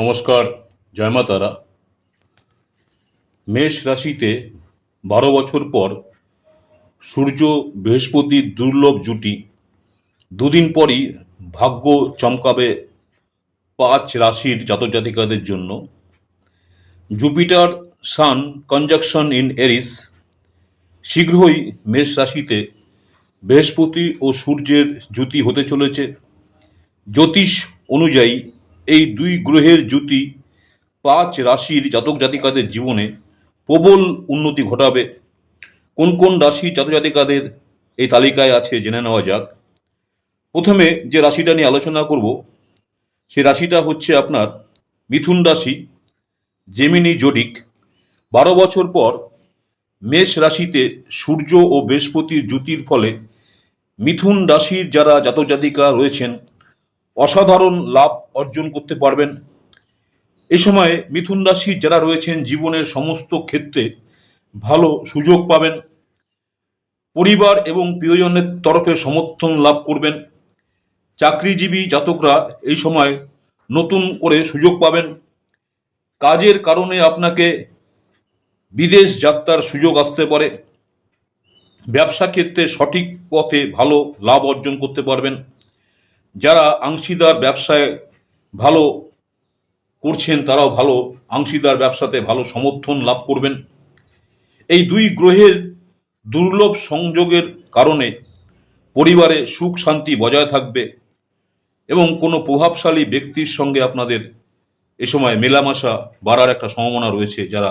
নমস্কার, জয় মা তারা। মেষ রাশিতে বারো বছর পর সূর্য বৃহস্পতির দুর্লভ জুটি। দুদিন পরই ভাগ্য চমকাবে পাঁচ রাশির জাতজাতিকাদের জন্য। Jupiter sun conjunction in Aries শীঘ্রই মেষ রাশিতে বৃহস্পতি ও সূর্যের জুতি হতে চলেছে। জ্যোতিষ অনুযায়ী এই দুই গ্রহের জ্যোতি পাঁচ রাশির জাতক জাতিকাদের জীবনে প্রবল উন্নতি ঘটাবে। কোন কোন রাশি জাতক জাতিকাদের এই তালিকায় আছে জেনে নেওয়া যাক। প্রথমে যে রাশিটা নিয়ে আলোচনা করব, সে রাশিটা হচ্ছে আপনার মিথুন রাশি জেমিনি জোডিক। বারো বছর পর মেষ রাশিতে সূর্য ও বৃহস্পতির জ্যোতির ফলে মিথুন রাশির যারা জাতক জাতিকা রয়েছেন অসাধারণ লাভ অর্জন করতে পারবেন। এই সময়ে মিথুন রাশির যারা রয়েছেন, জীবনের সমস্ত ক্ষেত্রে ভালো সুযোগ পাবেন। পরিবার এবং প্রিয়জনের তরফে সমর্থন লাভ করবেন। চাকরিজীবী জাতকরা এই সময় নতুন করে সুযোগ পাবেন। কাজের কারণে আপনাকে বিদেশ যাত্রার সুযোগ আসতে পারে। ব্যবসা ক্ষেত্রে সঠিক পথে ভালো লাভ অর্জন করতে পারবেন। যারা অংশীদার ব্যবসায় ভালো করছেন, তারাও ভালো অংশীদার ব্যবসাতে ভালো সমর্থন লাভ করবেন। এই দুই গ্রহের দুর্লভ সংযোগের কারণে পরিবারে সুখ শান্তি বজায় থাকবে এবং কোনো প্রভাবশালী ব্যক্তির সঙ্গে আপনাদের এ সময় মেলামেশা বাড়ার একটা সম্ভাবনা রয়েছে, যারা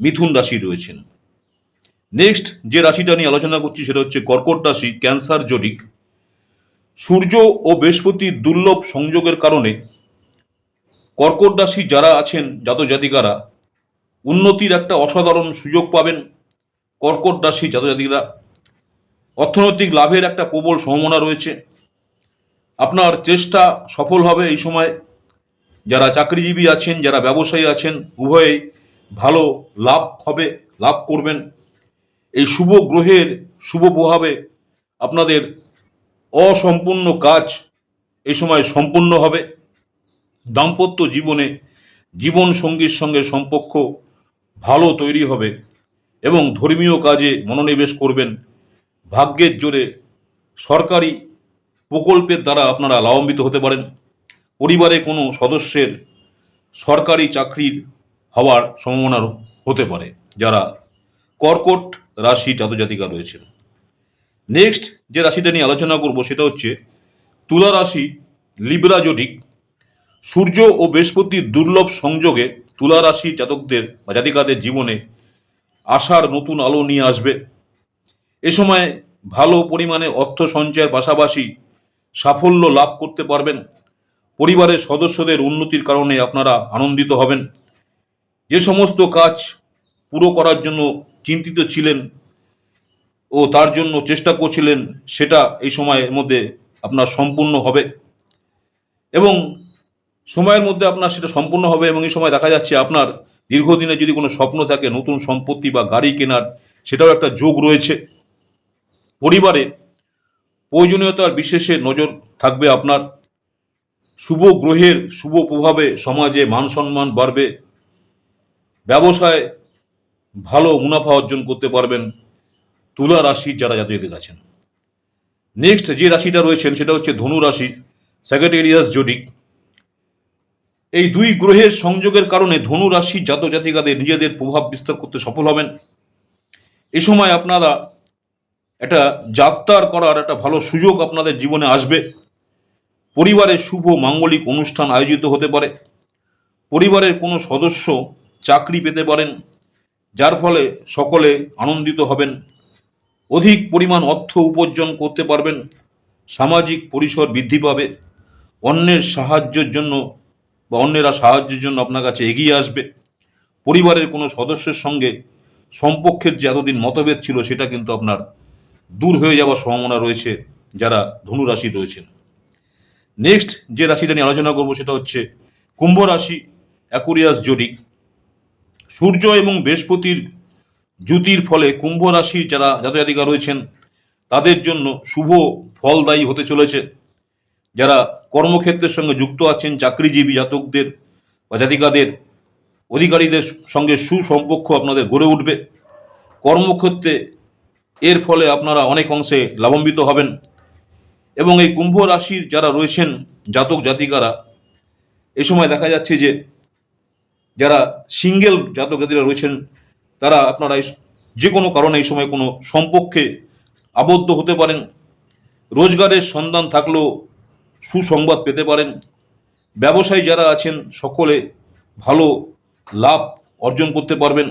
মিথুন রাশি রয়েছেন। নেক্সট যে রাশিটা নিয়ে আলোচনা করছি সেটা হচ্ছে কর্কট রাশি, ক্যান্সার জডিক সূর্য ও বৃহস্পতির দুর্লভ সংযোগের কারণে কর্কট রাশি যারা আছেন জাত জাতিকারা উন্নতির একটা অসাধারণ সুযোগ পাবেন কর্কট রাশি অর্থনৈতিক লাভের একটা প্রবল সম্ভাবনা রয়েছে। আপনার চেষ্টা সফল হবে এই সময়। যারা চাকরিজীবী আছেন, যারা ব্যবসায়ী আছেন, উভয়েই ভালো লাভ হবে, লাভ করবেন। এই শুভ গ্রহের শুভ প্রভাবে আপনাদের অসম্পূর্ণ কাজ এই সময় সম্পূর্ণ হবে। দাম্পত্য জীবনে জীবন সঙ্গীর সঙ্গে সম্পর্ক ভালো তৈরি হবে এবং ধর্মীয় কাজে মনোনিবেশ করবেন। ভাগ্যের জোরে সরকারি প্রকল্পের দ্বারা আপনারা লাভান্বিত হতে পারেন। পরিবারে কোনো সদস্যের সরকারি চাকরির হওয়ার সম্ভাবনা হতে পারে, যারা কর্কট রাশি জাতজাতিকা রয়েছেন। নেক্সট যে রাশিটা নিয়ে আলোচনা করব সেটা হচ্ছে তুলা রাশি লিব্রা জডিক, সূর্য ও বৃহস্পতির দুর্লভ সংযোগে তুলা রাশি জাতকদের বা জাতিকাদের জীবনে আশার নতুন আলো নিয়ে আসবে। এ সময় ভালো পরিমাণে অর্থ সঞ্চয়ের পাশাপাশি সাফল্য লাভ করতে পারবেন। পরিবারের সদস্যদের উন্নতির কারণে আপনারা আনন্দিত হবেন। যে সমস্ত কাজ পুরো করার জন্য চিন্তিত ছিলেন ও তার জন্য চেষ্টা করছিলেন, সেটা এই সময়ের মধ্যে আপনার সম্পূর্ণ হবে। এবং সময়ের মধ্যে আপনার সেটা সম্পূর্ণ হবে এবং এই সময় দেখা যাচ্ছে আপনার দীর্ঘদিনে যদি কোনো স্বপ্ন থাকে, নতুন সম্পত্তি বা গাড়ি কেনার, সেটাও একটা যোগ রয়েছে। পরিবারে প্রয়োজনীয়তার বিশেষে নজর থাকবে আপনার। শুভ গ্রহের শুভ প্রভাবে সমাজে মান সম্মান বাড়বে। ব্যবসায় ভালো মুনাফা অর্জন করতে পারবেন। তুলা রাশির যারা জাতক আছেন। নেক্সট যে রাশিটা রয়েছেন, সেটা হচ্ছে ধনু রাশি স্যাক্রেটেরিয়াস জডিক এই দুই গ্রহের সংযোগের কারণে ধনু রাশি জাতক জাতিকাদের নিজেদের প্রভাব বিস্তার করতে সফল হবেন। এ সময় আপনারা একটা যাত্রার করার একটা ভালো সুযোগ আপনাদের জীবনে আসবে। পরিবারে শুভ মাঙ্গলিক অনুষ্ঠান আয়োজিত হতে পারে। পরিবারের কোনো সদস্য চাকরি পেতে পারেন, যার ফলে সকলে আনন্দিত হবেন। অধিক পরিমাণ অর্থ উপার্জন করতে পারবেন, সামাজিক পরিসর বৃদ্ধি পাবে, অন্যের সাহায্যের জন্য বা অন্যেরা সাহায্যের জন্য আপনার কাছে এগিয়ে আসবে। পরিবারের কোনো সদস্যের সঙ্গে সম্পক্ষের যে এতদিন মতভেদ ছিল সেটা কিন্তু আপনার দূর হয়ে যাওয়ার সম্ভাবনা রয়েছে, যারা ধনু রাশি রয়েছেন। নেক্সট যে রাশিটা নিয়ে আলোচনা করব সেটা হচ্ছে কুম্ভ রাশি অ্যাকুরিয়াস জডিক সূর্য এবং বৃহস্পতির জ্যুতির ফলে কুম্ভ রাশির যারা জাতজাতিকা রয়েছেন, তাদের জন্য শুভ ফলদায়ী হতে চলেছে। যারা কর্মক্ষেত্রের সঙ্গে যুক্ত আছেন, চাকরিজীবী জাতকদের বা জাতিকাদের অধিকারীদের সঙ্গে সুসম্পর্ক আপনাদের গড়ে উঠবে। কর্মক্ষেত্রে এর ফলে আপনারা অনেক অংশে লাভান্বিত হবেন। এবং এই কুম্ভ রাশির যারা রয়েছেন, জাতক জাতিকারা, এ সময় দেখা যাচ্ছে যে, যারা সিঙ্গেল জাতক জাতিরা রয়েছেন তারা আপনারা যে কোনো কারণে এই সময় কোনো সম্পর্কে আবদ্ধ হতে পারেন, রোজগারের সন্ধান থাকলেও সুসংবাদ পেতে পারেন। ব্যবসায়ী যারা আছেন, সকলে ভালো লাভ অর্জন করতে পারবেন।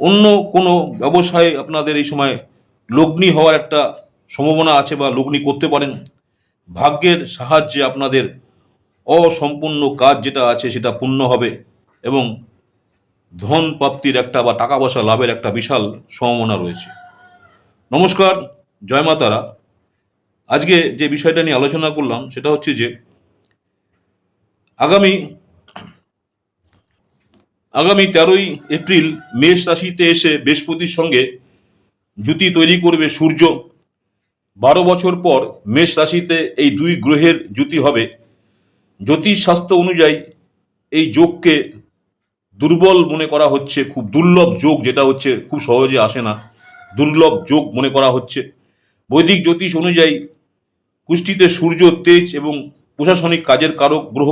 অন্য কোনো ব্যবসায় আপনাদের এই সময় লগ্নি হওয়ার একটা সম্ভাবনা আছে বা লগ্নি করতে পারেন। ভাগ্যের সাহায্যে আপনাদের অসম্পূর্ণ কাজ যেটা আছে সেটা পূর্ণ হবে এবং ধন প্রাপ্তির একটা বা টাকা পয়সা লাভের একটা বিশাল সম্ভাবনা রয়েছে। নমস্কার, জয় মা তারা। আজকে যে বিষয়টা নিয়ে আলোচনা করলাম, সেটা হচ্ছে যে, আগামী আগামী তেরোই এপ্রিল মেষ রাশিতে এসে বৃহস্পতির সঙ্গে জুতি তৈরি করবে সূর্য। বারো বছর পর মেষ রাশিতে এই দুই গ্রহের জুতি হবে। জ্যোতিষ শাস্ত্র অনুযায়ী এই যোগকে দুর্বল মনে করা হচ্ছে, খুব দুর্লভ যোগ যেটা হচ্ছে খুব সহজে আসে না। দুর্লভ যোগ মনে করা হচ্ছে। বৈদিক জ্যোতিষ অনুযায়ী কুষ্টিতে সূর্য তেজ এবং প্রশাসনিক কাজের কারক গ্রহ,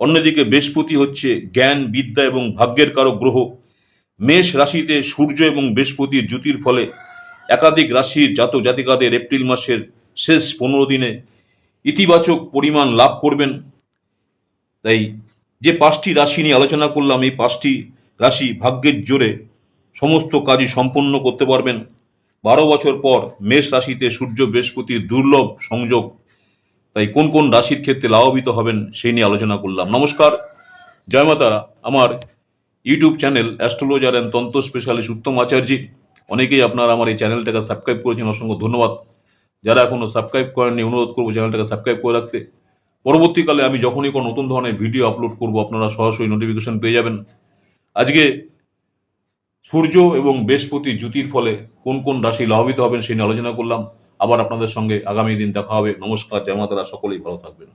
অন্যদিকে বৃহস্পতি হচ্ছে জ্ঞান, বিদ্যা এবং ভাগ্যের কারক গ্রহ। মেষ রাশিতে সূর্য এবং বৃহস্পতির জ্যোতির ফলে একাধিক রাশির জাতক জাতিকাদের এপ্রিল মাসের শেষ পনেরো দিনে ইতিবাচক পরিমাণ লাভ করবেন। তাই যে পাঁচটি রাশি নিয়ে আলোচনা করলাম, এই পাঁচটি রাশি ভাগ্যের জোরে সমস্ত কাজই সম্পন্ন করতে পারবেন। বারো বছর পর মেষ রাশিতে সূর্য বৃহস্পতির দুর্লভ সংযোগ। তাই কোন কোন রাশির ক্ষেত্রে লাভান্বিত হবেন সেই নিয়ে আলোচনা করলাম। নমস্কার, জয় মাতারা আমার ইউটিউব চ্যানেল অ্যাস্ট্রোলজার অ্যান্ড তন্ত্র স্পেশালিস্ট উত্তম আচার্যি। অনেকেই আপনারা আমার এই চ্যানেলটাকে সাবস্ক্রাইব করেছেন, অসংখ্য ধন্যবাদ। যারা এখনও সাবস্ক্রাইব করেননি, অনুরোধ করব চ্যানেলটাকে সাবস্ক্রাইব করে রাখতে। পরবর্তীকালে আমি যখনই কোনো নতুন ধরনের ভিডিও আপলোড করব, আপনারা সরাসরি নোটিফিকেশন পেয়ে যাবেন। আজকে সূর্য এবং বৃহস্পতি জ্যুতির ফলে কোন কোন রাশি লাভান্বিত হবেন সেই নিয়ে আলোচনা করলাম। আবার আপনাদের সঙ্গে আগামী দিন দেখা হবে। নমস্কার জামাতারা সকলেই ভালো থাকবেন।